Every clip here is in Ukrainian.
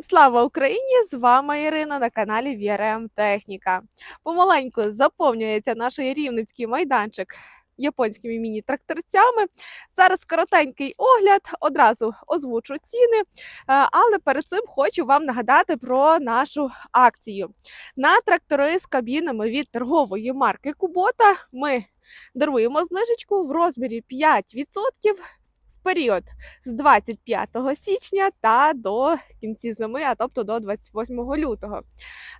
Слава Україні! З вами Ірина на каналі VRM Техніка. Помаленьку заповнюється наш рівницький майданчик японськими міні-тракторцями. Зараз коротенький огляд, одразу озвучу ціни. Е, Але перед цим хочу вам нагадати про нашу акцію. На трактори з кабінами від торгової марки Кубота ми даруємо знижечку в розмірі 5% в період з 25 січня та до кінці зими, а тобто до 28 лютого.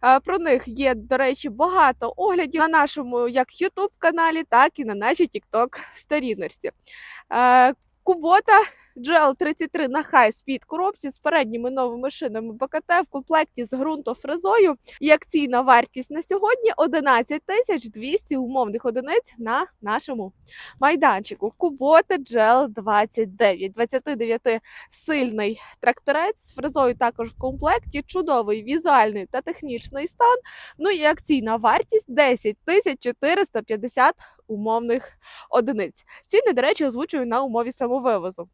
Е, Про них є, до речі, багато оглядів на нашому як YouTube каналі, так і на нашій TikTok сторіночці. Е, Кубота GL33 на хай спід коробці з передніми новими шинами БКТ в комплекті з ґрунтофрезою. І акційна вартість на сьогодні 11 тисяч 200 умовних одиниць на нашому майданчику. Кубота GL 29 29 сильний тракторець з фрезою також в комплекті. Чудовий візуальний та технічний стан. Ну і акційна вартість 10 тисяч 450 умовних одиниць. Ціни, до речі, озвучую на умові самовивозу.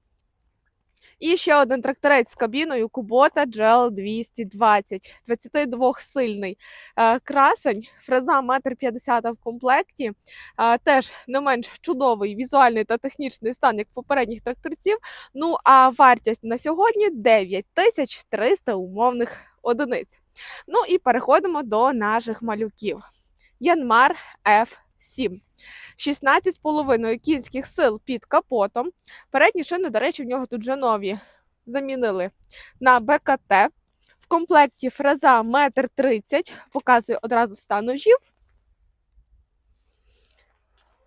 І ще один тракторець з кабіною Kubota GL 220, 22 сильний е, красень, фреза 1,50 м в комплекті. Е, теж не менш чудовий візуальний та технічний стан, як попередніх тракторців. Ну а вартість на сьогодні 9300 умовних одиниць. Ну і переходимо до наших малюків. Янмар F7. 16,5 кінських сил під капотом. Передні шини, до речі, в нього тут вже нові замінили на БКТ. В комплекті фреза 1,30 м, показує одразу стан ножів.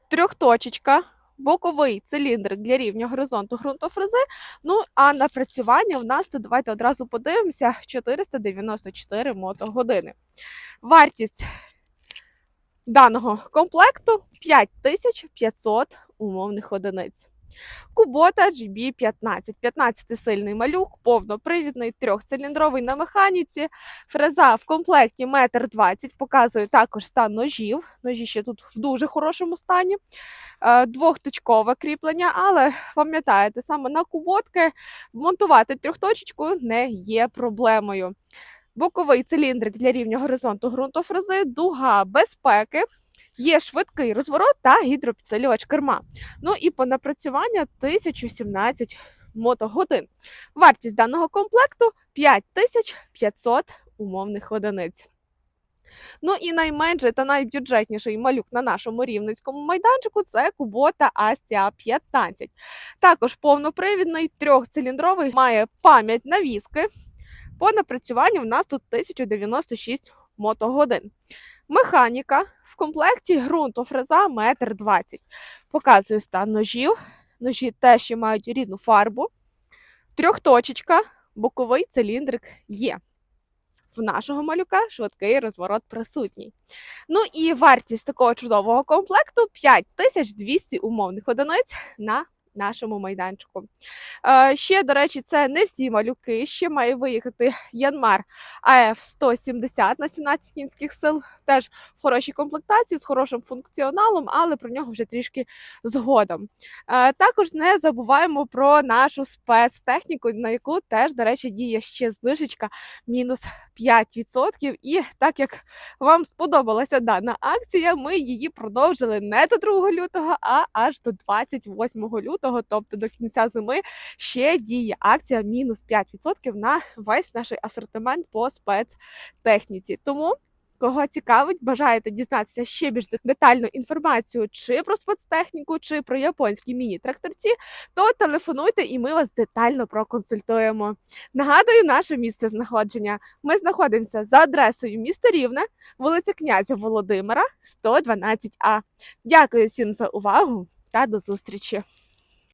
Трьохточечка, боковий циліндрик для рівня горизонту ґрунтофрези. Ну, а напрацювання в нас тут давайте одразу подивимося: 494 мотогодини. Вартість даного комплекту 5500 умовних одиниць. Кубота GB15, 15-сильний малюк, повнопривідний, трьохциліндровий на механіці. Фреза в комплекті 1,20 м, показує також стан ножів. Ножі ще тут в дуже хорошому стані. Е, Двохточкове кріплення, але пам'ятаєте, саме на куботки монтувати трьохточечку не є проблемою. Боковий циліндрик для рівня горизонту ґрунтофрези, дуга безпеки. Є швидкий розворот та гідропідсилювач керма. Ну і по напрацюванню 1017 мотогодин. Вартість даного комплекту 5500 умовних одиниць. Ну і найменший та найбюджетніший малюк на нашому рівненському майданчику це Kubota Astia 15. Також повнопривідний трьохциліндровий, має пам'ять навіски. По напрацюванню в нас тут 1096 мотогодин. Механіка в комплекті ґрунтофреза 1,20 м. Показую стан ножів. Ножі теж мають рідну фарбу. Трьохточечка, боковий циліндрик є. В нашого малюка швидкий розворот присутній. Ну і вартість такого чудового комплекту 5200 умовних одиниць на нашому майданчику. Е, ще, до речі, це не всі малюки. Ще має виїхати Янмар АФ 170 на 17 кінських сил. Теж в хорошій комплектації з хорошим функціоналом, але про нього вже трішки згодом. Е, також не забуваємо про нашу спецтехніку, на яку теж, до речі, діє ще знижечка мінус 5%. І так як вам сподобалася дана акція, ми її продовжили не до 2 лютого, а аж до 28 лютого, тобто до кінця зими, ще діє акція мінус 5% на весь наш асортимент по спецтехніці. Тому. Кого цікавить, бажаєте дізнатися ще більш детальну інформацію чи про спецтехніку, чи про японські міні-тракторці, то телефонуйте і ми вас детально проконсультуємо. Нагадую, наше місце знаходження. Ми знаходимося за адресою місто Рівне, вулиця князя Володимира, 112А. Дякую всім за увагу та до зустрічі!